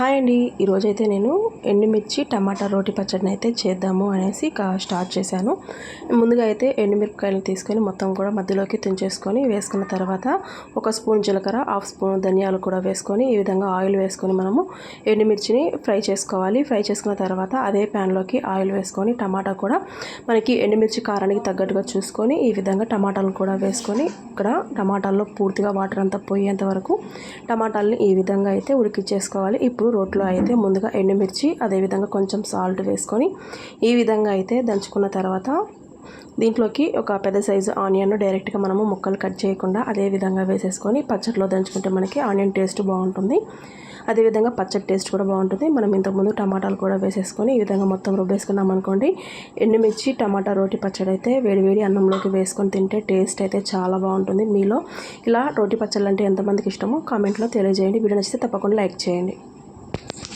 Hi అండి. ఈరోజైతే నేను ఎండుమిర్చి టమాటా రోటి పచ్చడిని అయితే చేద్దాము అనేసి స్టార్ట్ చేశాను. ముందుగా అయితే ఎండుమిరపకాయలు తీసుకొని మొత్తం కూడా మధ్యలోకి తుంచేసుకొని వేసుకున్న తర్వాత ఒక స్పూన్ జీలకర్ర హాఫ్ స్పూన్ ధనియాలు కూడా వేసుకొని ఈ విధంగా ఆయిల్ వేసుకొని మనము ఎండుమిర్చిని ఫ్రై చేసుకోవాలి. ఫ్రై చేసుకున్న తర్వాత అదే ప్యాన్లోకి ఆయిల్ వేసుకొని టమాటా కూడా మనకి ఎండుమిర్చి కారానికి తగ్గట్టుగా చూసుకొని ఈ విధంగా టమాటాలను కూడా వేసుకొని ఇక్కడ టమాటాల్లో పూర్తిగా వాటర్ అంతా పోయేంత వరకు టమాటాలని ఈ విధంగా అయితే ఉడికిచ్చేసుకోవాలి. ఇప్పుడు రోట్లో అయితే ముందుగా ఎండుమిర్చి అదేవిధంగా కొంచెం సాల్ట్ వేసుకొని ఈ విధంగా అయితే దంచుకున్న తర్వాత దీంట్లోకి ఒక పెద్ద సైజు ఆనియన్ డైరెక్ట్గా మనము ముక్కలు కట్ చేయకుండా అదే విధంగా వేసేసుకొని పచ్చడిలో దంచుకుంటే మనకి ఆనియన్ టేస్ట్ బాగుంటుంది. అదేవిధంగా పచ్చడి టేస్ట్ కూడా బాగుంటుంది. మనం ఇంతకుముందు టమాటాలు కూడా వేసేసుకొని ఈ విధంగా మొత్తం రుబ్బేసుకున్నాం అనుకోండి ఎండుమిర్చి టమాటా రోటి పచ్చడి అయితే వేడివేడి అన్నంలోకి వేసుకొని తింటే టేస్ట్ అయితే చాలా బాగుంటుంది. మీలో ఇలా రోటి పచ్చళ్ళు అంటే ఎంతమందికి ఇష్టమో కామెంట్లో తెలియజేయండి. వీడియో నచ్చితే తప్పకుండా లైక్ చేయండి.